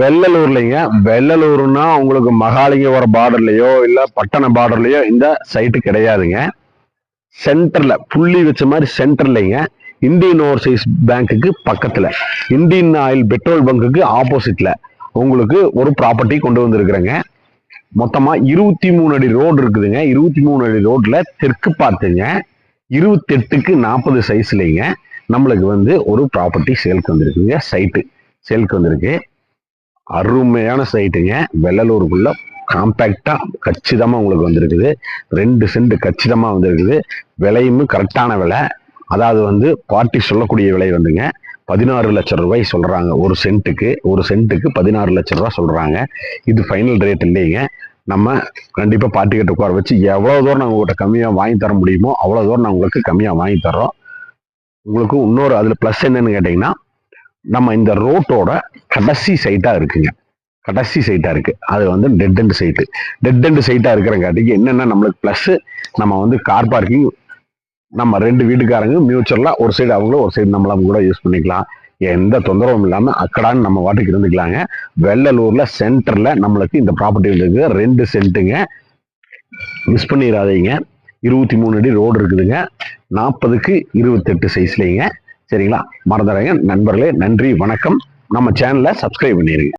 வெள்ளலூர்லைங்க. வெள்ளலூர்னா உங்களுக்கு மகாலிங்கபுரம் பார்டர்லையோ இல்லை பட்டண பார்டர்லையோ இந்த சைட்டு கிடையாதுங்க. சென்டரில் புள்ளி வச்ச மாதிரி சென்டர்லைங்க இந்தியன் ஓவர்சீஸ் பேங்க்குக்கு பக்கத்தில். இந்தியன் ஆயில் பெட்ரோல் பங்குக்கு ஆப்போசிட்டில் உங்களுக்கு ஒரு ப்ராப்பர்ட்டி கொண்டு வந்திருக்கிறேங்க. மொத்தமாக இருபத்தி மூணு அடி ரோடு இருக்குதுங்க. இருபத்தி மூணு அடி ரோட்டில் தெற்கு பார்த்துங்க. இருபத்தெட்டுக்கு நாற்பது சைஸ்லைங்க நம்மளுக்கு வந்து ஒரு ப்ராப்பர்ட்டி சேல்க்கு வந்திருக்குங்க. சைட்டு சேல்க்கு வந்திருக்கு. அருமையான சைட்டுங்க வெள்ளலூருக்குள்ள காம்பேக்டா கச்சிதமா உங்களுக்கு வந்திருக்குது. ரெண்டு சென்ட் கச்சிதமா வந்திருக்குது. விலையும் கரெக்டான விலை. அதாவது வந்து பார்ட்டி சொல்லக்கூடிய விலை வந்துங்க. பதினாறு லட்சம் ரூபாய் சொல்றாங்க. ஒரு சென்ட்டுக்கு ஒரு சென்ட்டுக்கு பதினாறு லட்சம் ரூபாய் சொல்றாங்க. இது ஃபைனல் ரேட் இல்லைங்க. நம்ம கண்டிப்பா பார்ட்டிகிட்ட உட்கார வச்சு எவ்வளவு தூரம் நாங்கள் உங்கள்கிட்ட கம்மியா வாங்கி தர முடியுமோ அவ்வளவு தூரம் நான் உங்களுக்கு கம்மியா வாங்கி தரோம் உங்களுக்கு இன்னொரு அதுல ப்ளஸ் என்னன்னு கேட்டீங்கன்னா நம்ம இந்த ரோட்டோட கடைசி சைட்டாக இருக்குங்க. கடைசி சைட்டாக இருக்குது அது வந்து dead and side dead and சைட்டாக இருக்கிறங்காட்டிக்கு என்னென்ன நம்மளுக்கு ப்ளஸ்ஸு நம்ம வந்து கார் பார்க்கிங் நம்ம ரெண்டு வீட்டுக்காரங்க மியூச்சரில் ஒரு சைடு அவங்களும் ஒரு சைடு நம்மளும் கூட யூஸ் பண்ணிக்கலாம். எந்த தொந்தரவும் இல்லாமல் அக்கடான்னு நம்ம வாட்டுக்கு இருந்துக்கலாங்க. வெள்ளலூரில் சென்டரில் நம்மளுக்கு இந்த ப்ராப்பர்ட்டி இருக்குது. ரெண்டு சென்ட்டுங்க மிஸ் பண்ணிடாதீங்க இருபத்தி மூணு அடி ரோடு இருக்குதுங்க. நாற்பதுக்கு இருபத்தெட்டு சைஸ்லேங்க சரிங்களா? மறந்துடுறேங்க நண்பர்களே நன்றி வணக்கம். நம்ம சேனலை சப்ஸ்கிரைப் பண்ணிடுங்க